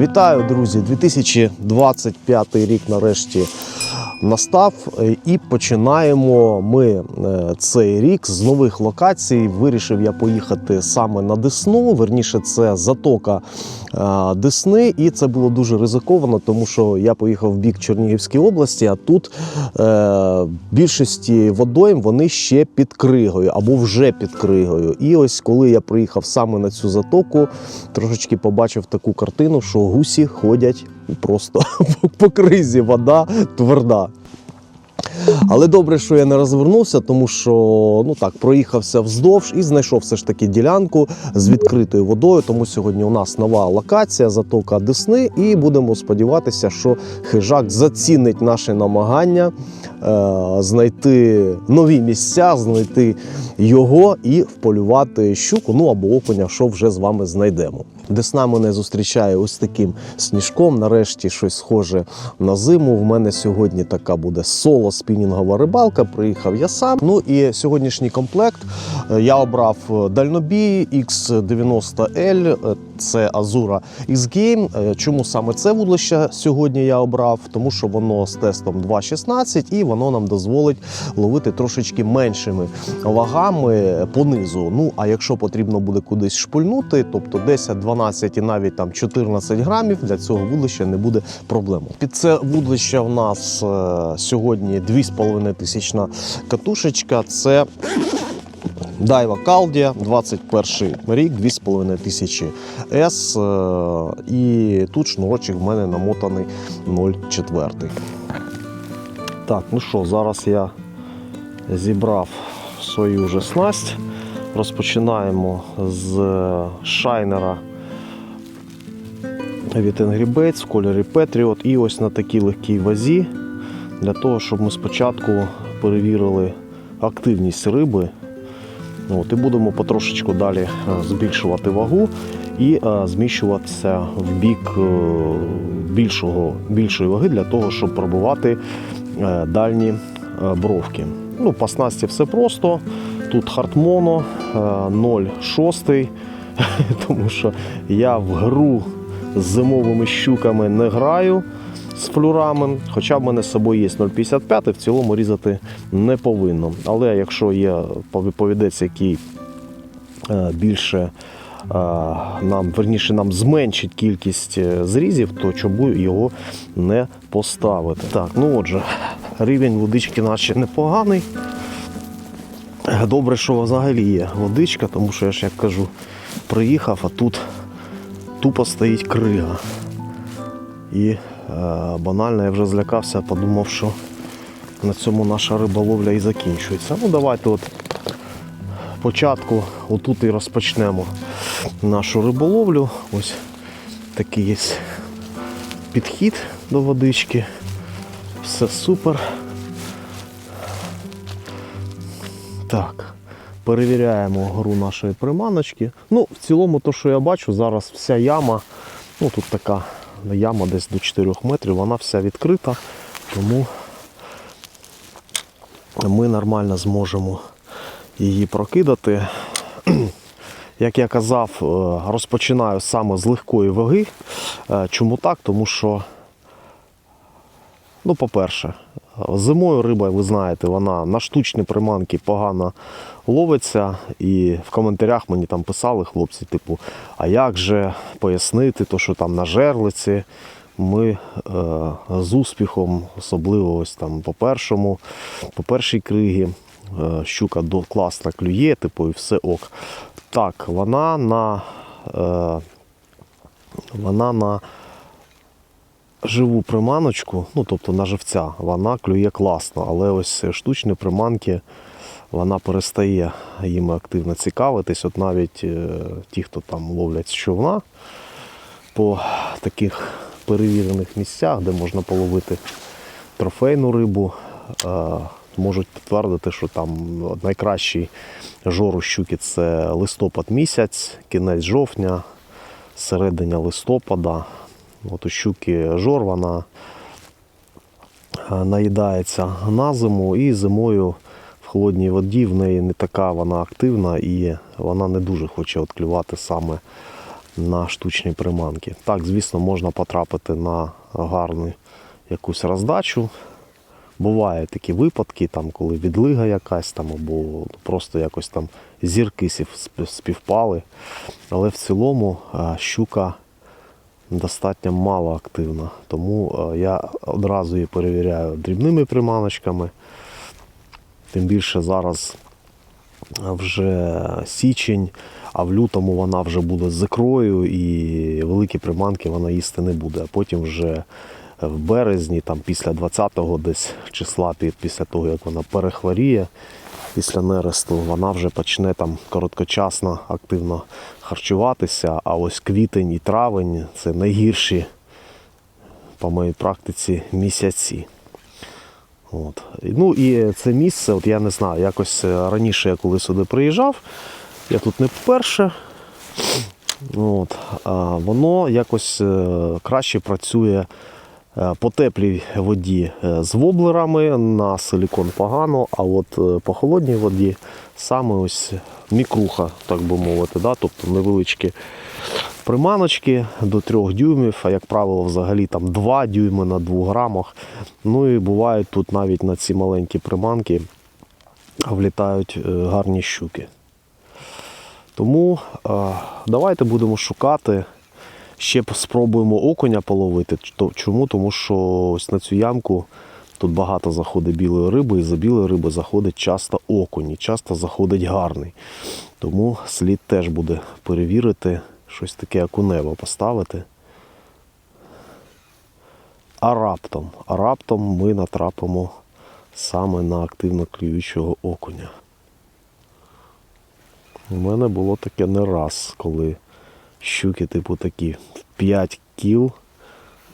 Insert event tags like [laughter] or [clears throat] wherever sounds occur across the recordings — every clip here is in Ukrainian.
Вітаю, друзі! 2025 рік нарешті настав е, і починаємо ми е, цей рік з нових локацій. Вирішив я поїхати саме на Десну. Верніше, це затока е, Десни, і це було дуже ризиковано, тому що я поїхав в бік Чернігівської області, а тут е, більшості водойм вони ще під кригою або вже під кригою. І ось коли я приїхав саме на цю затоку, трошечки побачив таку картину, що гусі ходять просто [laughs] по кризі, вода тверда. Але добре, що я не розвернувся, тому що ну так проїхався вздовж і знайшов все ж таки ділянку з відкритою водою. Тому сьогодні у нас нова локація, затока Десни, і будемо сподіватися, що хижак зацінить наші намагання е, знайти нові місця, знайти його і вполювати щуку, ну або окуня, що вже з вами знайдемо. Десна мене зустрічає ось таким сніжком. Нарешті щось схоже на зиму. В мене сьогодні така буде соло спінінгова рибалка. Приїхав я сам. Ну і сьогоднішній комплект е, я обрав дальнобій X90L. Це Azura X-Game. Е, Чому саме це вудлище сьогодні я обрав? Тому що воно з тестом 2.16 і воно нам дозволить ловити трошечки меншими вагами понизу. Ну а якщо потрібно буде кудись шпульнути, тобто 10, 12 і навіть там 14 грамів, для цього вудлища не буде проблем. Під це вудлище в нас е, сьогодні 2,5 тисячна катушечка. Це Дайва Калдія, 21 рік, 2,5 тисячі С. е, І тут шнурочок в мене намотаний 0,4. Так, ну що, зараз я зібрав свою вже снасть. Розпочинаємо з шайнера від Angry в кольорі Patriot. І ось на такій легкій вазі, для того, щоб ми спочатку перевірили активність риби. От, і будемо потрошечку далі е, збільшувати вагу і е, зміщуватися в бік е, більшого, більшої ваги для того, щоб пробувати дальні бровки. Ну, по снасті все просто. Тут хартмоно е, 0,6, [laughs] тому що я в гру з зимовими щуками не граю з флюрами, хоча в мене з собою є 0,55, в цілому різати не повинно. Але якщо є повідець, який е, більше е, нам, верніше, нам зменшить кількість е, зрізів, то чому його не поставити? Так, ну отже, рівень водички наче непоганий. Добре, що взагалі є водичка, тому що я ж як кажу, приїхав, а тут тупо стоїть крига. І банально я вже злякався, подумав, що на цьому наша риболовля і закінчується. Ну давайте от початку отут і розпочнемо нашу риболовлю. Ось такий є підхід до водички. Все супер. Так, перевіряємо гру нашої приманочки. Ну, в цілому, то, що я бачу, зараз вся яма, ну тут така яма десь до 4 метрів, вона вся відкрита, тому ми нормально зможемо її прокидати. [clears throat] Як я казав, е, розпочинаю саме з легкої ваги. Е, Чому так? Тому що, ну, по-перше, зимою риба, ви знаєте, вона на штучні приманки погано ловиться. І в коментарях мені там писали хлопці, типу, а як же пояснити, то, що там на жерлиці ми е, з успіхом, особливо ось там по першому, по першій кригі, е, щука до класно клює, типу, і все ок. Так, вона на, е, вона на живу приманочку, ну тобто на живця, вона клює класно, але ось штучні приманки вона перестає їм активно цікавитись. От навіть е, ті, хто там ловлять з човна по таких перевірених місцях, де можна половити трофейну рибу, е, можуть підтвердити, що там найкращий жор у щуки це листопад місяць, кінець жовтня, середина листопада. От у щуки жор вона е, наїдається на зиму і зимою в холодній воді в неї не така вона активна і вона не дуже хоче от клювати саме на штучні приманки. Так, звісно, можна потрапити на гарну якусь роздачу. Бувають такі випадки, там, коли відлига якась там, або просто якось там зірки співпали. Але в цілому е, щука достатньо мало активна. Тому е, я одразу її перевіряю дрібними приманочками. Тим більше зараз вже січень, а в лютому вона вже буде з ікрою і великі приманки вона їсти не буде. А потім вже в березні, там після 20-го десь числа, після того як вона перехворіє, після нересту, вона вже почне там короткочасно активно харчуватися. А ось квітень і травень це найгірші по моїй практиці місяці. От. Ну і це місце, от я не знаю, якось е, раніше я коли сюди приїжджав, я тут не вперше. От, а воно якось е, краще працює по теплій воді е, з воблерами, на силікон погано, а от е, по холодній воді саме ось мікруха, так би мовити, да? тобто невеличкі приманочки до 3 дюймів, а як правило, взагалі там 2 дюйми на 2 грамах. Ну і бувають тут навіть на ці маленькі приманки влітають е, гарні щуки. Тому е, давайте будемо шукати. Ще спробуємо окуня половити. Чому? Тому що ось на цю ямку тут багато заходить білої риби, і за білої риби заходить часто окунь, і часто заходить гарний. Тому слід теж буде перевірити, щось таке окунево поставити. А раптом, а раптом ми натрапимо саме на активно клюючого окуня. У мене було таке не раз, коли щуки, типу такі 5 кіл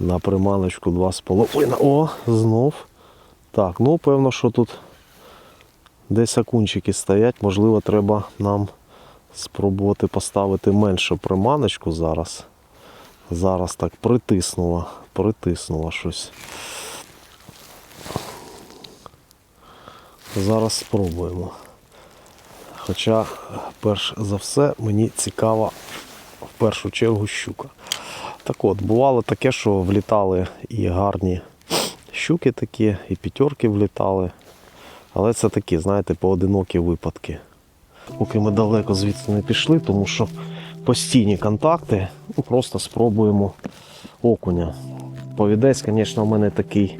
на приманочку 2,5. О, знов. Так, ну певно, що тут десь окунчики стоять. Можливо, треба нам спробувати поставити меншу приманочку зараз. Зараз так притиснула, притиснула щось. Зараз спробуємо. Хоча, перш за все, мені цікава в першу чергу щука. Так от, бувало таке, що влітали і гарні щуки такі, і п'ятерки влітали. Але це такі, знаєте, поодинокі випадки. Поки ми далеко звідси не пішли, тому що постійні контакти, ну, просто спробуємо окуня. Повідець, звісно, у мене такий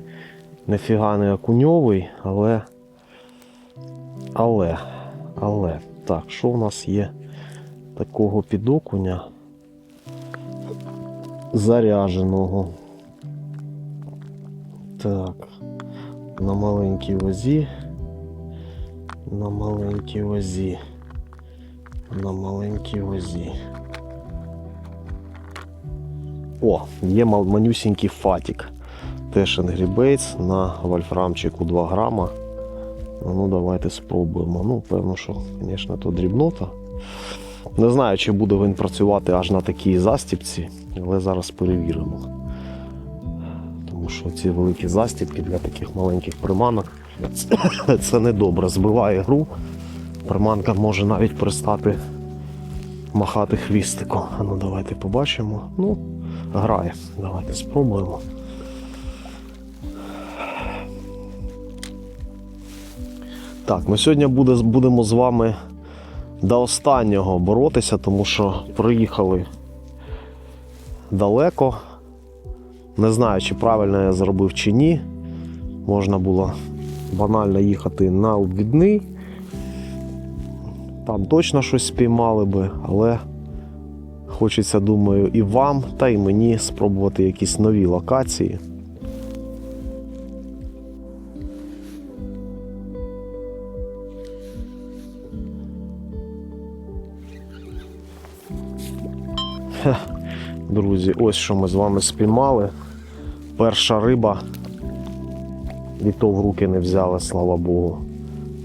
нефіга не окуньовий, але. Але, але, так, що в нас є такого підокуня заряженого? Так, на маленькій вазі. На маленькій вазі. На маленькій вазі. О, є манюсінький фатік. Теж Baits на вольфрамчику 2 грама. Ну, давайте спробуємо. Ну, певно, що, звісно, то дрібнота. Не знаю, чи буде він працювати аж на такій застіпці, але зараз перевіримо. Тому що ці великі застіпки для таких маленьких приманок це, це не добре. Збиває гру. Приманка може навіть перестати махати хвістиком. А ну давайте побачимо. Ну, грає. Давайте спробуємо. Так, ми сьогодні буде, будемо з вами до останнього боротися, тому що приїхали далеко. Не знаю, чи правильно я зробив чи ні. Можна було банально їхати на обвідний. Там точно щось спіймали би, але хочеться, думаю, і вам, та й мені спробувати якісь нові локації. Друзі, ось що ми з вами спіймали. Перша риба. І то в руки не взяли, слава Богу.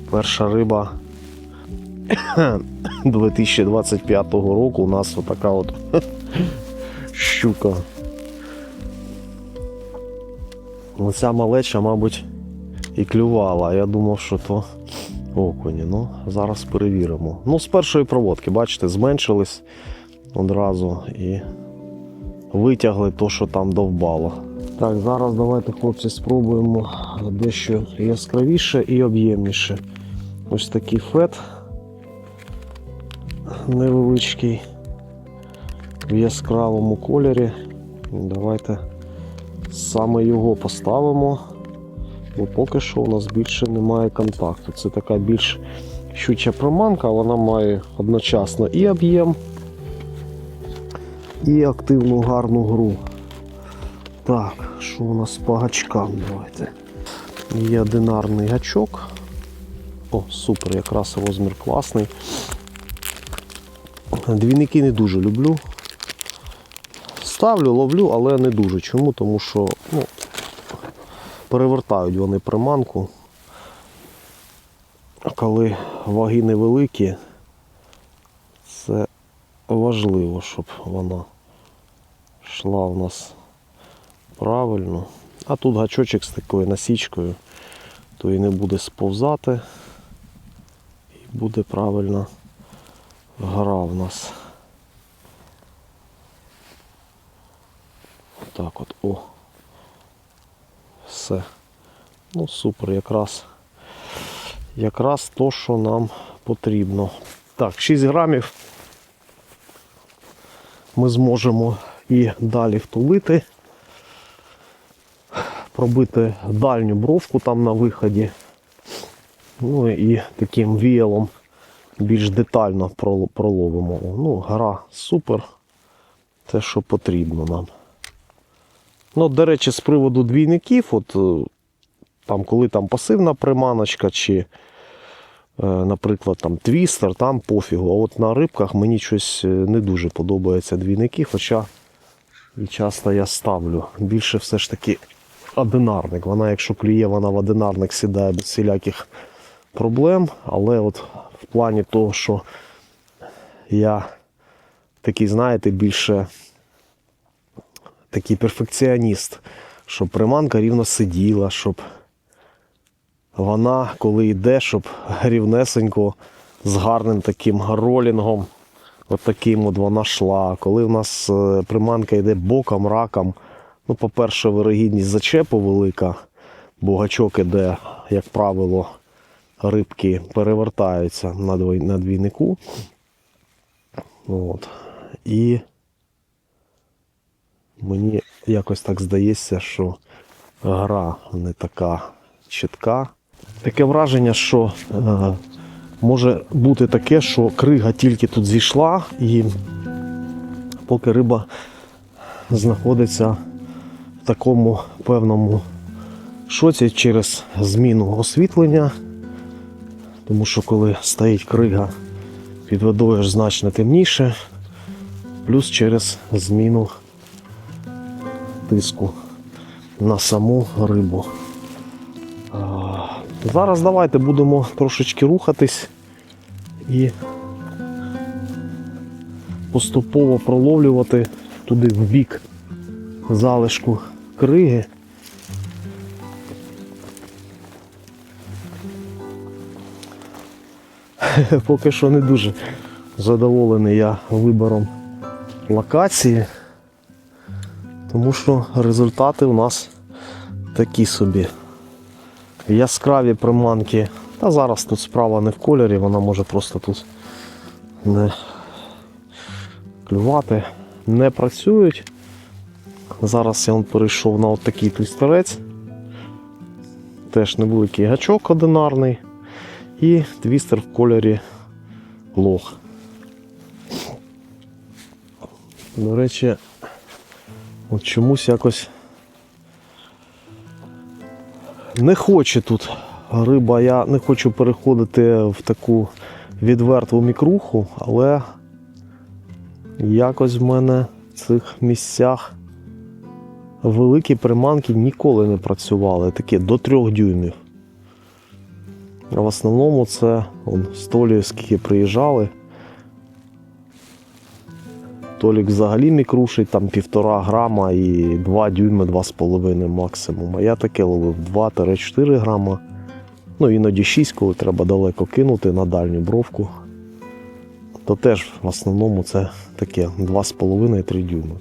Перша риба [coughs] 2025 року у нас отака от [laughs] щука. Оця малеча, мабуть, і клювала. Я думав, що то окуні. Ну, зараз перевіримо. Ну, з першої проводки, бачите, зменшились. одразу і витягли то, що там довбало. Так, зараз давайте, хлопці, спробуємо дещо яскравіше і об'ємніше. Ось такий фет невеличкий в яскравому кольорі. Давайте саме його поставимо, бо поки що у нас більше немає контакту. Це така більш щуча приманка, вона має одночасно і об'єм, і активну гарну гру. Так, що у нас по гачкам? Давайте. Є одинарний гачок. О, супер, якраз розмір класний. Двійники не дуже люблю. Ставлю, ловлю, але не дуже. Чому? Тому що ну, перевертають вони приманку. Коли ваги невеликі, це важливо, щоб вона йшла у нас правильно. А тут гачочок з такою насічкою, то і не буде сповзати. І буде правильно гра в нас. Так от, о. Все. Ну, супер, якраз. Якраз то, що нам потрібно. Так, 6 грамів ми зможемо і далі втулити, пробити дальню бровку там на виході. Ну і таким віялом більш детально проловимо. Ну, гра супер. Те, що потрібно нам. Ну, до речі, з приводу двійників, от е, там, коли там пасивна приманочка, чи, е, наприклад, там твістер, там пофігу. А от на рибках мені щось е, не дуже подобаються двійники, хоча і часто я ставлю. Більше все ж таки одинарник. Вона, якщо клює, вона в одинарник сідає без всіляких проблем. Але от в плані того, що я такий, знаєте, більше такий перфекціоніст, щоб приманка рівно сиділа, щоб вона, коли йде, щоб рівнесенько з гарним таким ролінгом, от таким от вона йшла. Коли в нас е, приманка йде боком, раком, ну, по-перше, вирогідність зачепу велика, бо гачок іде, як правило, рибки перевертаються на на двійнику. От. І мені якось так здається, що гра не така чітка. Таке враження, що е, може бути таке, що крига тільки тут зійшла, і поки риба знаходиться в такому певному шоці через зміну освітлення. Тому що коли стоїть крига під водою ж значно темніше, плюс через зміну тиску на саму рибу. Зараз давайте будемо трошечки рухатись і поступово проловлювати туди в бік залишку криги. [laughs] Поки що не дуже задоволений я вибором локації, тому що результати у нас такі собі. Яскраві приманки. Та зараз тут справа не в кольорі, вона може просто тут не клювати. Не працюють. Зараз я перейшов на от такий твістерець. Теж невеликий гачок одинарний. І твістер в кольорі лох. До речі, от чомусь якось не хоче тут риба, я не хочу переходити в таку відверту мікруху, але якось в мене в цих місцях великі приманки ніколи не працювали, такі до трьох дюймів. В основному це з скільки приїжджали. Толік взагалі мікрушить там півтора грама і 2 дюйми, 2,5 максимум. А я таке ловив 2-4 грама. Ну іноді 6, коли треба далеко кинути на дальню бровку. то теж в основному це таке 2,5-3 дюйми.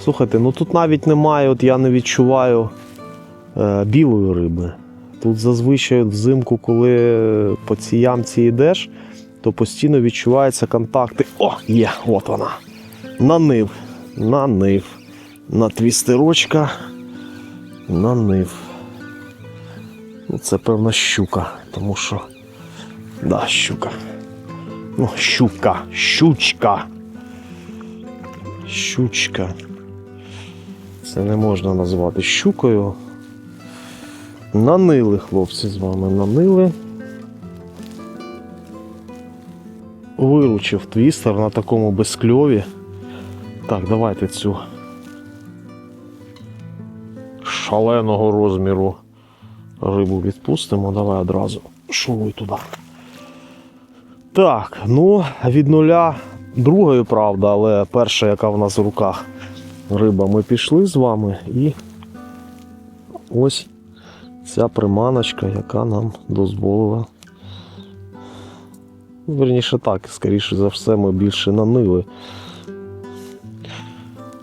Слухайте, ну тут навіть немає, от я не відчуваю е, білої риби. Тут зазвичай взимку, коли по цій ямці йдеш, то постійно відчуваються контакти. О, є, от вона. Нанив. Нанив. На твістерочка. Нанив. Ну, це певна щука, тому що. Да, щука. Ну, щука, щучка. Щучка. Це не можна назвати щукою. Нанили, хлопці, з вами нанили. Виручив твістер на такому безкльові. Так, давайте цю шаленого розміру рибу відпустимо. Давай одразу шуруй туди. Так, ну, від нуля другої, правда, але перша, яка в нас в руках риба, ми пішли з вами і ось ця приманочка, яка нам дозволила. Верніше так, скоріше за все, ми більше нанили.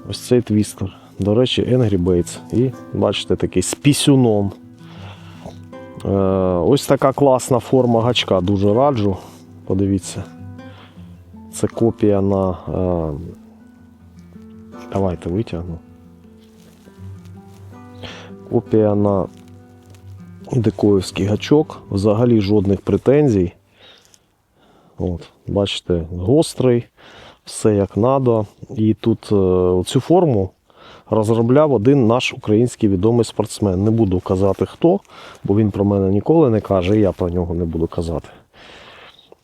Ось цей твістер. До речі, Angry Baits. І бачите, такий з пісюном. Е, ось така класна форма гачка, дуже раджу. Подивіться. Це копія на. Е, давайте витягну. Копія на декоївський гачок. Взагалі жодних претензій. От, бачите, гострий, все як надо. І тут е, цю форму розробляв один наш український відомий спортсмен. Не буду казати хто, бо він про мене ніколи не каже, і я про нього не буду казати.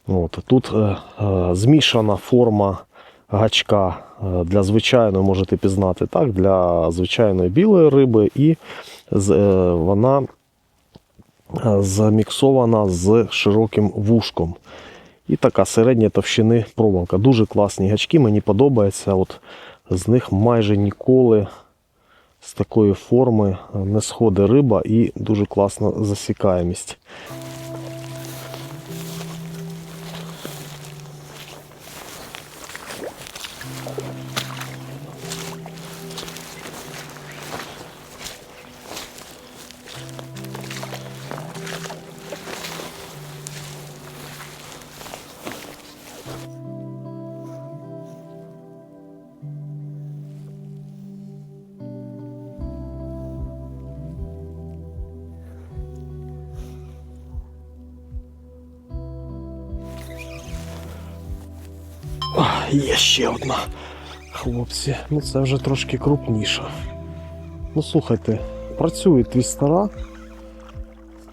От, тут е, е, змішана форма гачка е, для звичайної, можете пізнати так, для звичайної білої риби, і з, е, вона е, заміксована з широким вушком. І така середня товщини проволока. Дуже класні гачки, мені подобається. От з них майже ніколи з такої форми не сходить риба і дуже класна засікаємість. Є ще одна. Хлопці, ну це вже трошки крупніша. Ну слухайте, працюють твістера.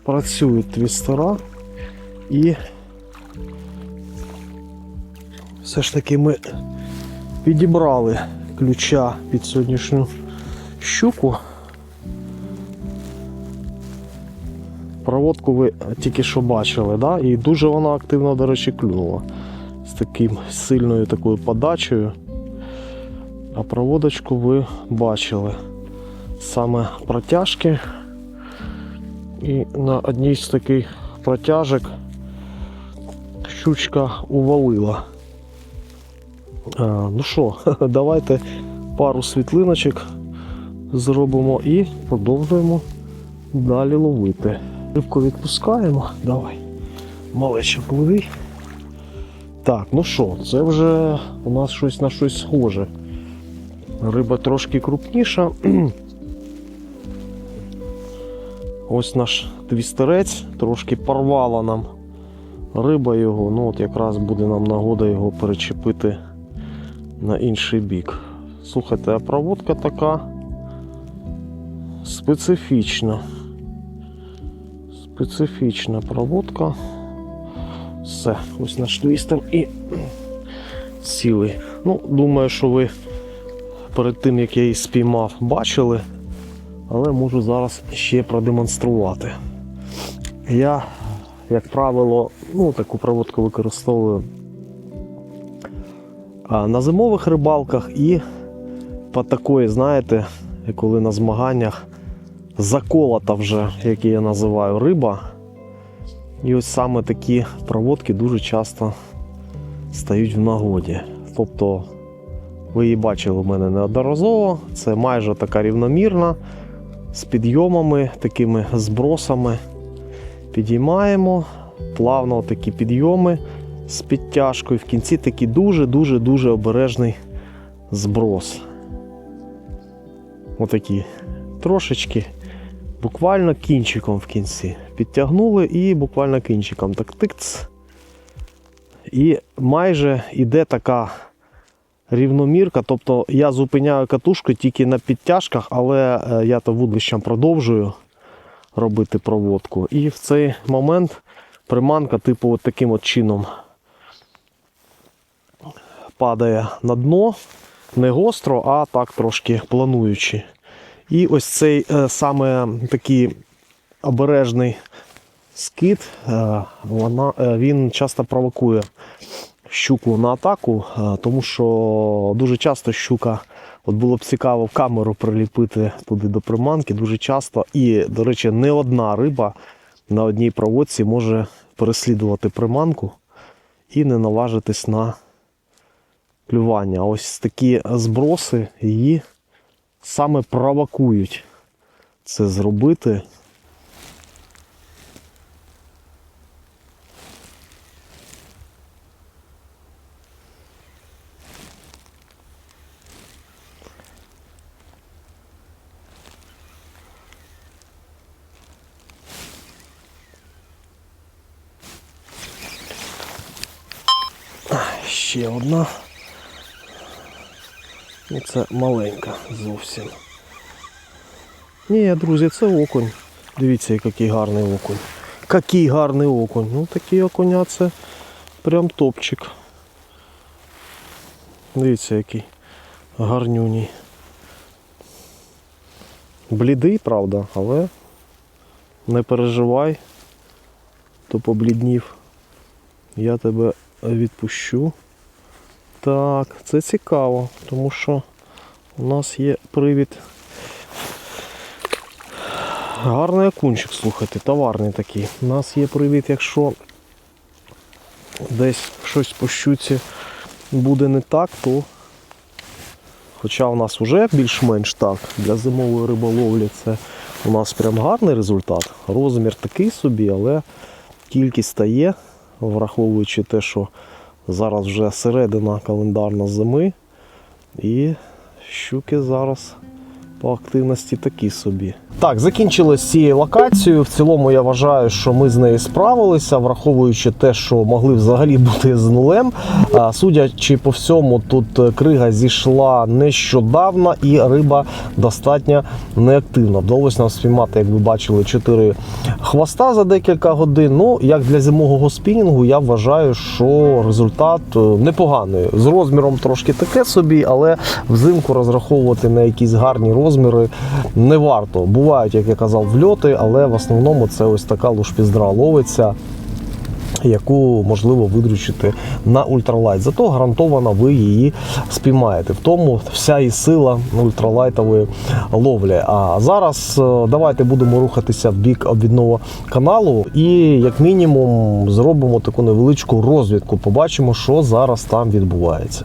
Працюють твістера. І все ж таки ми підібрали ключа під сьогоднішню щуку. Проводку ви тільки що бачили, да? і дуже вона активно, до речі, клюнула таким сильною такою подачею. А проводочку ви бачили саме протяжки. І на одній з таких протяжок щучка увалила. А, ну що, [laughs] давайте пару світлиночок зробимо і продовжуємо далі ловити. Рибку відпускаємо. Давай. Малече пливи. Так, ну що, це вже у нас щось на щось схоже. Риба трошки крупніша. [clears throat] Ось наш твістерець, трошки порвала нам риба його, ну от якраз буде нам нагода його перечепити на інший бік. Слухайте, а проводка така специфічна. Специфічна проводка. Все, ось наш твістер і цілий. Ну, думаю, що ви перед тим, як я її спіймав, бачили, але можу зараз ще продемонструвати. Я, як правило, ну, таку проводку використовую на зимових рибалках і по такої, знаєте, коли на змаганнях заколота вже, як я називаю, риба. І ось саме такі проводки дуже часто стають в нагоді. Тобто, ви її бачили в мене неодноразово. Це майже така рівномірна, з підйомами, такими збросами. Підіймаємо, плавно такі підйоми з підтяжкою. В кінці такий дуже-дуже дуже обережний зброс. Отакі трошечки, буквально кінчиком в кінці. Підтягнули і буквально кінчиком так тикц. І майже іде така рівномірка. Тобто я зупиняю катушку тільки на підтяжках, але е, я то вудлищем продовжую робити проводку. І в цей момент приманка, типу, от таким от чином падає на дно, не гостро, а так трошки плануючи. І ось цей е, саме такий обережний скид, е, вона, е, він часто провокує щуку на атаку, е, тому що дуже часто щука, от було б цікаво камеру приліпити туди до приманки, дуже часто, і, до речі, не одна риба на одній проводці може переслідувати приманку і не наважитись на клювання. Ось такі зброси її саме провокують це зробити. Ще одна. Ну, це маленька зовсім. Ні, друзі, це окунь. Дивіться, який гарний окунь. Який гарний окунь. Ну такий окуня це прям топчик. Дивіться, який гарнюній. Блідий, правда, але не переживай, то побліднів. Я тебе відпущу. Так, це цікаво, тому що у нас є привід. Гарний окунчик, слухайте, товарний такий. У нас є привід, якщо десь щось по щуці буде не так, то хоча у нас вже більш-менш так, для зимової риболовлі це у нас прям гарний результат. Розмір такий собі, але кількість стає, враховуючи те, що зараз вже середина календарна зими. І щуки зараз по активності такі собі. Так, закінчили з цією локацією. В цілому я вважаю, що ми з нею справилися, враховуючи те, що могли взагалі бути з нулем. Судячи по всьому, тут е, крига зійшла нещодавно і риба достатньо неактивна. Вдалося нам спіймати, як ви бачили, 4 хвоста за декілька годин. Ну, як для зимового спінінгу, я вважаю, що результат е, непоганий. З розміром трошки таке собі, але взимку розраховувати на якісь гарні розміри не варто. Бувають, як я казав, вльоти, але в основному це ось така лушпіздра ловиться. Яку можливо видручити на ультралайт. Зато гарантовано ви її спіймаєте. В тому вся і сила ультралайтової ловлі. А зараз е, давайте будемо рухатися в бік обвідного каналу і, як мінімум, зробимо таку невеличку розвідку. Побачимо, що зараз там відбувається.